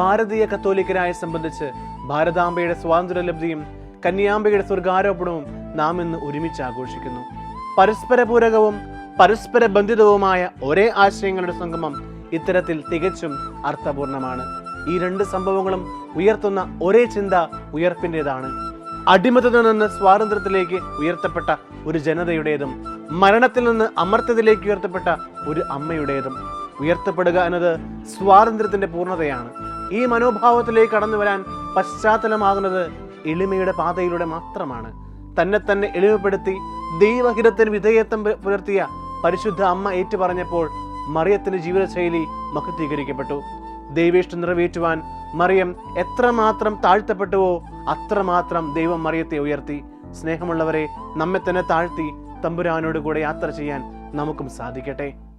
ഭാരതീയ കത്തോലിക്കരായ സംബന്ധിച്ച് ഭാരതാംബയുടെ സ്വാതന്ത്ര്യലബ്ധിയും കന്യാംബയുടെ സ്വർഗാരോപണവും നാം ഇന്ന് ഒരുമിച്ച് ആഘോഷിക്കുന്നു. പരസ്പരപൂരകവും പരസ്പര ബന്ധിതവുമായ ഒരേ ആശയങ്ങളുടെ സംഗമം ഇത്തരത്തിൽ തികച്ചും അർത്ഥപൂർണമാണ്. ഈ രണ്ട് സംഭവങ്ങളും ഉയർത്തുന്ന ഒരേ ചിന്ത ഉയർപ്പിന്റെതാണ്. അടിമത്തത്തിൽ നിന്ന് സ്വാതന്ത്ര്യത്തിലേക്ക് ഉയർത്തപ്പെട്ട ഒരു ജനതയുടേതും മരണത്തിൽ നിന്ന് അമർത്യത്തിലേക്ക് ഉയർത്തപ്പെട്ട ഒരു അമ്മയുടേതും. ഉയർത്തപ്പെടുക എന്നത് സ്വാതന്ത്ര്യത്തിന്റെ പൂർണതയാണ്. ഈ മനോഭാവത്തിലേക്ക് കടന്നു വരാൻ പശ്ചാത്തലമാകുന്നത് എളിമയുടെ പാതയിലൂടെ മാത്രമാണ്. തന്നെ തന്നെ എളിമപ്പെടുത്തി ദൈവഹിതത്തിന് വിധേയത്വം പുലർത്തിയ പരിശുദ്ധ അമ്മ ഏറ്റുപറഞ്ഞപ്പോൾ മറിയത്തിന്റെ ജീവിതശൈലി മഹത്വീകരിക്കപ്പെട്ടു. ദൈവേഷ്ടം നിറവേറ്റുവാൻ മറിയം എത്രമാത്രം താഴ്ത്തപ്പെട്ടുവോ അത്രമാത്രം ദൈവം മറിയത്തെ ഉയർത്തി. സ്നേഹമുള്ളവരെ നമ്മെ തന്നെ താഴ്ത്തി തമ്പുരാനോട് കൂടെ യാത്ര ചെയ്യാൻ നമുക്കും സാധിക്കട്ടെ.